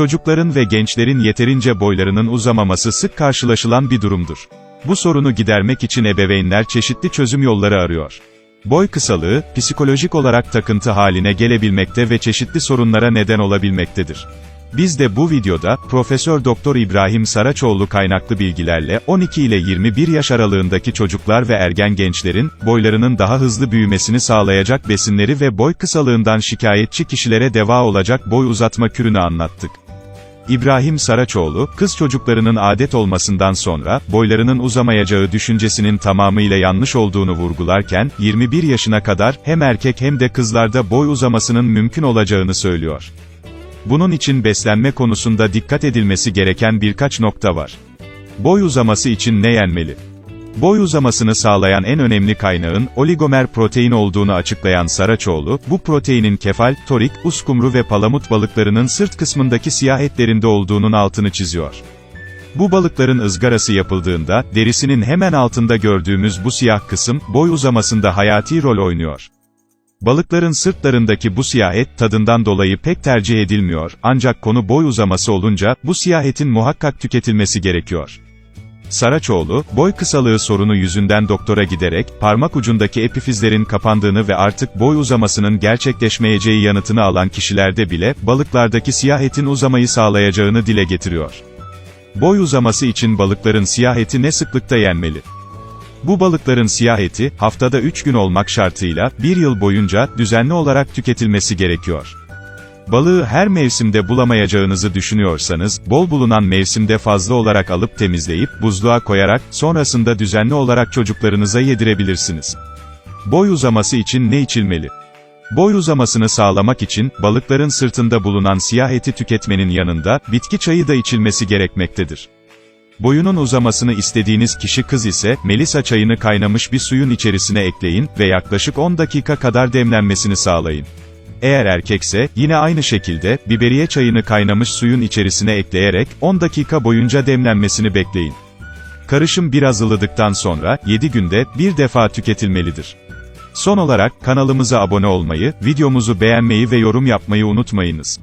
Çocukların ve gençlerin yeterince boylarının uzamaması sık karşılaşılan bir durumdur. Bu sorunu gidermek için ebeveynler çeşitli çözüm yolları arıyor. Boy kısalığı, psikolojik olarak takıntı haline gelebilmekte ve çeşitli sorunlara neden olabilmektedir. Biz de bu videoda, Profesör Doktor İbrahim Saraçoğlu kaynaklı bilgilerle, 12 ile 21 yaş aralığındaki çocuklar ve ergen gençlerin, boylarının daha hızlı büyümesini sağlayacak besinleri ve boy kısalığından şikayetçi kişilere deva olacak boy uzatma kürünü anlattık. İbrahim Saraçoğlu, kız çocuklarının adet olmasından sonra, boylarının uzamayacağı düşüncesinin tamamıyla yanlış olduğunu vurgularken, 21 yaşına kadar, hem erkek hem de kızlarda boy uzamasının mümkün olacağını söylüyor. Bunun için beslenme konusunda dikkat edilmesi gereken birkaç nokta var. Boy uzaması için ne yenmeli? Boy uzamasını sağlayan en önemli kaynağın, oligomer protein olduğunu açıklayan Saraçoğlu, bu proteinin kefal, torik, uskumru ve palamut balıklarının sırt kısmındaki siyah etlerinde olduğunun altını çiziyor. Bu balıkların ızgarası yapıldığında, derisinin hemen altında gördüğümüz bu siyah kısım, boy uzamasında hayati rol oynuyor. Balıkların sırtlarındaki bu siyah et tadından dolayı pek tercih edilmiyor, ancak konu boy uzaması olunca, bu siyah etin muhakkak tüketilmesi gerekiyor. Saraçoğlu, boy kısalığı sorunu yüzünden doktora giderek, parmak ucundaki epifizlerin kapandığını ve artık boy uzamasının gerçekleşmeyeceği yanıtını alan kişilerde bile, balıklardaki siyah etin uzamayı sağlayacağını dile getiriyor. Boy uzaması için balıkların siyah eti ne sıklıkta yenmeli? Bu balıkların siyah eti, haftada 3 gün olmak şartıyla, bir yıl boyunca, düzenli olarak tüketilmesi gerekiyor. Balığı her mevsimde bulamayacağınızı düşünüyorsanız, bol bulunan mevsimde fazla olarak alıp temizleyip, buzluğa koyarak, sonrasında düzenli olarak çocuklarınıza yedirebilirsiniz. Boy uzaması için ne içilmeli? Boy uzamasını sağlamak için, balıkların sırtında bulunan siyah eti tüketmenin yanında, bitki çayı da içilmesi gerekmektedir. Boyunun uzamasını istediğiniz kişi kız ise, melisa çayını kaynamış bir suyun içerisine ekleyin ve yaklaşık 10 dakika kadar demlenmesini sağlayın. Eğer erkekse, yine aynı şekilde, biberiye çayını kaynamış suyun içerisine ekleyerek, 10 dakika boyunca demlenmesini bekleyin. Karışım biraz ılıdıktan sonra, 7 günde, bir defa tüketilmelidir. Son olarak, kanalımıza abone olmayı, videomuzu beğenmeyi ve yorum yapmayı unutmayınız.